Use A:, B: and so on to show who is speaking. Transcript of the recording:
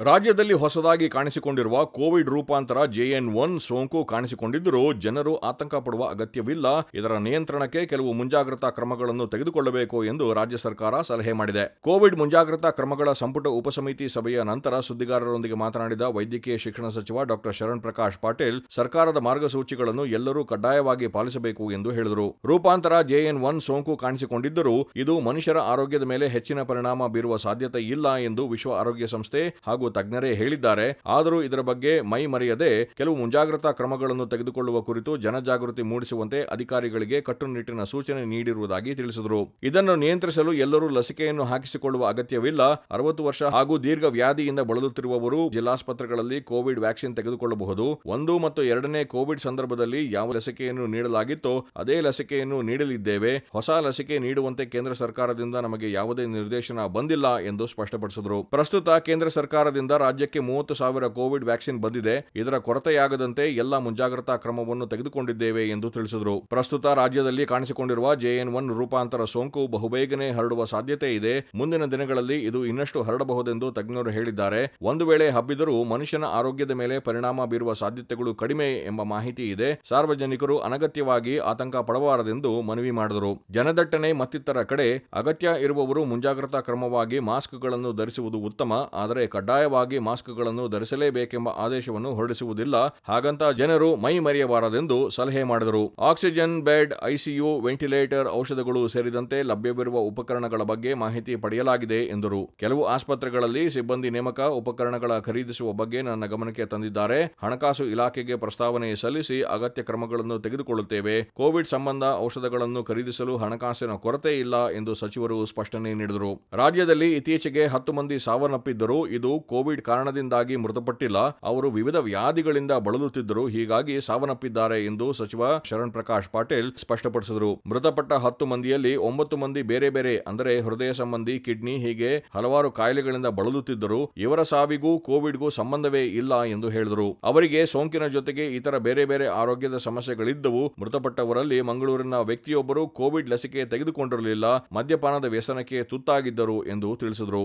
A: ರಾಜ್ಯದಲ್ಲಿ ಹೊಸದಾಗಿ ಕಾಣಿಸಿಕೊಂಡಿರುವ ಕೋವಿಡ್ ರೂಪಾಂತರ ಜೆಎನ್ ಒನ್ ಸೋಂಕು ಕಾಣಿಸಿಕೊಂಡಿದ್ದರೂ ಜನರು ಆತಂಕ ಪಡುವ ಅಗತ್ಯವಿಲ್ಲ. ಇದರ ನಿಯಂತ್ರಣಕ್ಕೆ ಕೆಲವು ಮುಂಜಾಗ್ರತಾ ಕ್ರಮಗಳನ್ನು ತೆಗೆದುಕೊಳ್ಳಬೇಕು ಎಂದು ರಾಜ್ಯ ಸರ್ಕಾರ ಸಲಹೆ ಮಾಡಿದೆ. ಕೋವಿಡ್ ಮುಂಜಾಗ್ರತಾ ಕ್ರಮಗಳ ಸಂಪುಟ ಉಪಸಮಿತಿ ಸಭೆಯ ನಂತರ ಸುದ್ದಿಗಾರರೊಂದಿಗೆ ಮಾತನಾಡಿದ ವೈದ್ಯಕೀಯ ಶಿಕ್ಷಣ ಸಚಿವ ಡಾಕ್ಟರ್ ಶರಣ್ ಪ್ರಕಾಶ್ ಪಾಟೀಲ್, ಸರ್ಕಾರದ ಮಾರ್ಗಸೂಚಿಗಳನ್ನು ಎಲ್ಲರೂ ಕಡ್ಡಾಯವಾಗಿ ಪಾಲಿಸಬೇಕು ಎಂದು ಹೇಳಿದರು. ರೂಪಾಂತರ ಜೆಎನ್ ಒನ್ ಸೋಂಕು ಕಾಣಿಸಿಕೊಂಡಿದ್ದರೂ ಇದು ಮನುಷ್ಯರ ಆರೋಗ್ಯದ ಮೇಲೆ ಹೆಚ್ಚಿನ ಪರಿಣಾಮ ಬೀರುವ ಸಾಧ್ಯತೆ ಇಲ್ಲ ಎಂದು ವಿಶ್ವ ಆರೋಗ್ಯ ಸಂಸ್ಥೆ ಹಾಗೂ ತಜ್ಞರೇ ಹೇಳಿದ್ದಾರೆ. ಆದರೂ ಇದರ ಬಗ್ಗೆ ಮೈ ಮರೆಯದೆ ಕೆಲವು ಮುಂಜಾಗ್ರತಾ ಕ್ರಮಗಳನ್ನು ತೆಗೆದುಕೊಳ್ಳುವ ಕುರಿತು ಜನಜಾಗೃತಿ ಮೂಡಿಸುವಂತೆ ಅಧಿಕಾರಿಗಳಿಗೆ ಕಟ್ಟುನಿಟ್ಟಿನ ಸೂಚನೆ ನೀಡಿರುವುದಾಗಿ ತಿಳಿಸಿದರು. ಇದನ್ನು ನಿಯಂತ್ರಿಸಲು ಎಲ್ಲರೂ ಲಸಿಕೆಯನ್ನು ಹಾಕಿಸಿಕೊಳ್ಳುವ ಅಗತ್ಯವಿಲ್ಲ. ಅರವತ್ತು ವರ್ಷ ಹಾಗೂ ದೀರ್ಘ ವ್ಯಾಧಿಯಿಂದ ಬಳಲುತ್ತಿರುವವರು ಜಿಲ್ಲಾಸ್ಪತ್ರೆಗಳಲ್ಲಿ ಕೋವಿಡ್ ವ್ಯಾಕ್ಸಿನ್ ತೆಗೆದುಕೊಳ್ಳಬಹುದು. ಒಂದು ಮತ್ತು ಎರಡನೇ ಕೋವಿಡ್ ಸಂದರ್ಭದಲ್ಲಿ ಯಾವ ಲಸಿಕೆಯನ್ನು ನೀಡಲಾಗಿತ್ತೋ ಅದೇ ಲಸಿಕೆಯನ್ನು ನೀಡಲಿದ್ದೇವೆ. ಹೊಸ ಲಸಿಕೆ ನೀಡುವಂತೆ ಕೇಂದ್ರ ಸರ್ಕಾರದಿಂದ ನಮಗೆ ಯಾವುದೇ ನಿರ್ದೇಶನ ಬಂದಿಲ್ಲ ಎಂದು ಸ್ಪಷ್ಟಪಡಿಸಿದರು. ಪ್ರಸ್ತುತ ಕೇಂದ್ರ ಸರ್ಕಾರದಿಂದ ರಾಜ್ಯಕ್ಕೆ ಮೂವತ್ತು ಸಾವಿರ ಕೋವಿಡ್ ವ್ಯಾಕ್ಸಿನ್ ಬಂದಿದೆ. ಇದರ ಕೊರತೆಯಾಗದಂತೆ ಎಲ್ಲ ಮುಂಜಾಗ್ರತಾ ಕ್ರಮವನ್ನು ತೆಗೆದುಕೊಂಡಿದ್ದೇವೆ ಎಂದು ತಿಳಿಸಿದರು. ಪ್ರಸ್ತುತ ರಾಜ್ಯದಲ್ಲಿ ಕಾಣಿಸಿಕೊಂಡಿರುವ ಜೆಎನ್ ಒನ್ ರೂಪಾಂತರ ಸೋಂಕು ಬಹುಬೇಗನೆ ಹರಡುವ ಸಾಧ್ಯತೆ ಇದೆ. ಮುಂದಿನ ದಿನಗಳಲ್ಲಿ ಇದು ಇನ್ನಷ್ಟು ಹರಡಬಹುದೆಂದು ತಜ್ಞರು ಹೇಳಿದ್ದಾರೆ. ಒಂದು ವೇಳೆ ಹಬ್ಬಿದರೂ ಮನುಷ್ಯನ ಆರೋಗ್ಯದ ಮೇಲೆ ಪರಿಣಾಮ ಬೀರುವ ಸಾಧ್ಯತೆಗಳು ಕಡಿಮೆ ಎಂಬ ಮಾಹಿತಿ ಇದೆ. ಸಾರ್ವಜನಿಕರು ಅನಗತ್ಯವಾಗಿ ಆತಂಕ ಪಡಬಾರದೆಂದು ಮನವಿ ಮಾಡಿದರು. ಜನದಟ್ಟಣೆ ಮತ್ತಿತರ ಕಡೆ ಅಗತ್ಯ ಇರುವವರು ಮುಂಜಾಗ್ರತಾ ಕ್ರಮವಾಗಿ ಮಾಸ್ಕ್ಗಳನ್ನು ಧರಿಸುವುದು ಉತ್ತಮ. ಆದರೆ ಕಡ್ಡಾಯವಾಗಿ ಮಾಸ್ಕ್ಗಳನ್ನು ಧರಿಸಲೇಬೇಕೆಂಬ ಆದೇಶವನ್ನು ಹೊರಡಿಸುವುದಿಲ್ಲ. ಹಾಗಂತ ಜನರು ಮೈ ಮರೆಯಬಾರದೆಂದು ಸಲಹೆ ಮಾಡಿದರು. ಆಕ್ಸಿಜನ್ ಬೆಡ್, ಐಸಿಯು, ವೆಂಟಿಲೇಟರ್, ಔಷಧಗಳು ಸೇರಿದಂತೆ ಲಭ್ಯವಿರುವ ಉಪಕರಣಗಳ ಬಗ್ಗೆ ಮಾಹಿತಿ ಪಡೆಯಲಾಗಿದೆ ಎಂದರು. ಕೆಲವು ಆಸ್ಪತ್ರೆಗಳಲ್ಲಿ ಸಿಬ್ಬಂದಿ ನೇಮಕ ಉಪಕರಣಗಳ ಖರೀದಿಸುವ ಬಗ್ಗೆ ನನ್ನ ಗಮನಕ್ಕೆ ತಂದಿದ್ದಾರೆ. ಹಣಕಾಸು ಇಲಾಖೆಗೆ ಪ್ರಸ್ತಾವನೆ ಸಲ್ಲಿಸಿ ಅಗತ್ಯ ಕ್ರಮಗಳನ್ನು ತೆಗೆದುಕೊಳ್ಳುತ್ತೇವೆ. ಕೋವಿಡ್ ಸಂಬಂಧ ಔಷಧಗಳನ್ನು ಖರೀದಿಸಲು ಹಣಕಾಸಿನ ಕೊರತೆ ಇಲ್ಲ ಎಂದು ಸಚಿವರು ಸ್ಪಷ್ಟನೆ ನೀಡಿದರು. ರಾಜ್ಯದಲ್ಲಿ ಇತ್ತೀಚೆಗೆ ಹತ್ತು ಮಂದಿ ಸಾವನ್ನಪ್ಪಿದ್ದರು ಇದು ಕೋವಿಡ್ ಕಾರಣದಿಂದಾಗಿ ಮೃತಪಟ್ಟಿಲ್ಲ. ಅವರು ವಿವಿಧ ವ್ಯಾಧಿಗಳಿಂದ ಬಳಲುತ್ತಿದ್ದರು. ಹೀಗಾಗಿ ಸಾವನ್ನಪ್ಪಿದ್ದಾರೆ ಎಂದು ಸಚಿವ ಶರಣ್ ಪ್ರಕಾಶ್ ಪಾಟೀಲ್ ಸ್ಪಷ್ಟಪಡಿಸಿದರು. ಮೃತಪಟ್ಟ ಹತ್ತು ಮಂದಿಯಲ್ಲಿ ಒಂಬತ್ತು ಮಂದಿ ಬೇರೆ ಬೇರೆ, ಅಂದರೆ ಹೃದಯ ಸಂಬಂಧಿ, ಕಿಡ್ನಿ ಹೀಗೆ ಹಲವಾರು ಕಾಯಿಲೆಗಳಿಂದ ಬಳಲುತ್ತಿದ್ದರು. ಇವರ ಸಾವಿಗೂ ಕೋವಿಡ್ಗೂ ಸಂಬಂಧವೇ ಇಲ್ಲ ಎಂದು ಹೇಳಿದರು. ಅವರಿಗೆ ಸೋಂಕಿನ ಜೊತೆಗೆ ಇತರ ಬೇರೆ ಬೇರೆ ಆರೋಗ್ಯದ ಸಮಸ್ಯೆಗಳಿದ್ದವು. ಮೃತಪಟ್ಟವರಲ್ಲಿ ಮಂಗಳೂರಿನ ವ್ಯಕ್ತಿಯೊಬ್ಬರು ಕೋವಿಡ್ ಲಸಿಕೆ ತೆಗೆದುಕೊಂಡಿರಲಿಲ್ಲ. ಮದ್ಯಪಾನದ ವ್ಯಸನಕ್ಕೆ ತುತ್ತಾಗಿದ್ದರು ಎಂದು ತಿಳಿಸಿದರು.